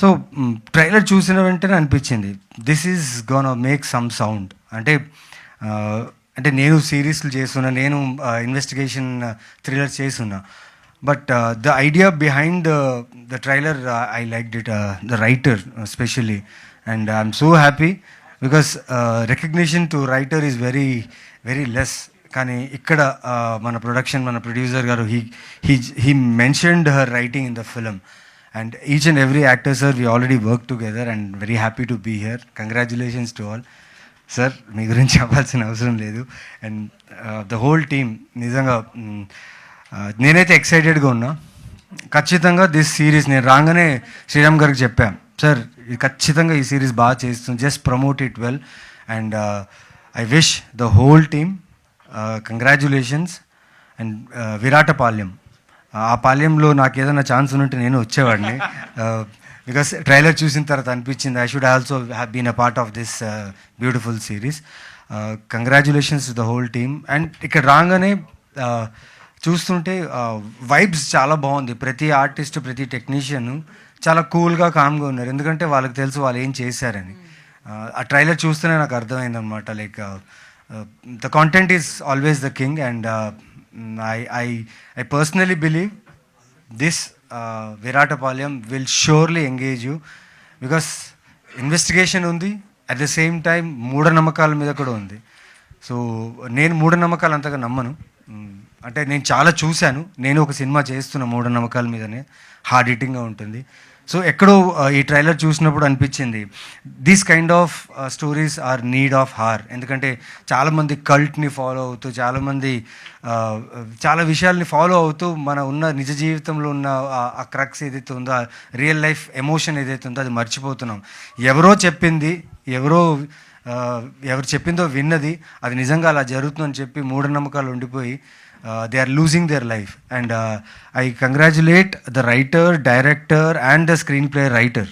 So trailer చూసిన వెంటనే అనిపించింది this is gone make some sound. అంటే అంటే నేను సిరీస్లు చేస్తున్నా నేను ఇన్వెస్టిగేషన్ థ్రిల్లర్ చేస్తున్నా. But the idea behind the trailer I like it the writer specially. And I'm so happy because recognition to writer is very very less. కానీ ఇక్కడ మన ప్రొడక్షన్ మన ప్రొడ్యూసర్ గారు he he he mentioned her writing in the film and each and every actor sir we already work together and very happy to be here congratulations to all sir మీ గురించి చెప్పాల్సిన అవసరం లేదు. And the whole team నిజంగా mm, uh, నేనైతే ఎక్సైటెడ్గా ఉన్నా. ఖచ్చితంగా this series నేను రాగానే శ్రీరామ్ గారికి చెప్పాను సార్ ఇది ఖచ్చితంగా ఈ సిరీస్ బాగా చేస్తుంది. Just promote it well and I wish the whole team congratulations and Viratapalyam ఆ పాలెంలో నాకు ఏదైనా ఛాన్స్ ఉంటే నేను వచ్చేవాడిని. Uh, బికాస్ ట్రైలర్ చూసిన తర్వాత అనిపించింది I should also have been a part of this beautiful series congratulations the whole team and ఇక్కడ రాగానే uh, చూస్తుంటే uh, వైబ్స్ చాలా బాగుంది. ప్రతి ఆర్టిస్ట్ ప్రతి టెక్నీషియన్ చాలా కూల్గా కామ్గా ఉన్నారు. ఎందుకంటే వాళ్ళకి తెలుసు వాళ్ళు ఏం చేశారని. ఆ ట్రైలర్ చూస్తేనే నాకు అర్థమైందనమాట like the content is always the king and I I I personally believe this Viratapalem will surely engage you because investigation ఉంది. అట్ ద సేమ్ టైం మూఢనమ్మకాల మీద కూడా ఉంది. సో నేను మూఢనమ్మకాలు అంతగా నమ్మను. Mm, అంటే నేను చాలా చూశాను. నేను ఒక సినిమా చేస్తున్న మూఢనమ్మకాల మీదనే. హార్డ్ హిట్టింగ్గా ఉంటుంది. సో ఎక్కడో ఈ ట్రైలర్ చూసినప్పుడు అనిపించింది these kind of stories are need of hour ఎందుకంటే చాలామంది కల్ట్ని ఫాలో అవుతూ చాలామంది చాలా విషయాల్ని ఫాలో అవుతూ మన ఉన్న నిజ జీవితంలో ఉన్న ఆ- క్రక్స్ ఏదైతే ఉందో ఆ రియల్ లైఫ్ ఎమోషన్ ఏదైతే ఉందో అది మర్చిపోతున్నాం. ఎవరో చెప్పింది ఎవరో ఎవరు చెప్పిందో విన్నది అది నిజంగా అలా జరుగుతుందని చెప్పి మూఢనమ్మకాలు ఉండిపోయి they are losing their life and I congratulate the writer director and the screenplay writer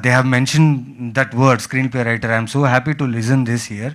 they have mention that word screenplay writer I'm so happy to listen this year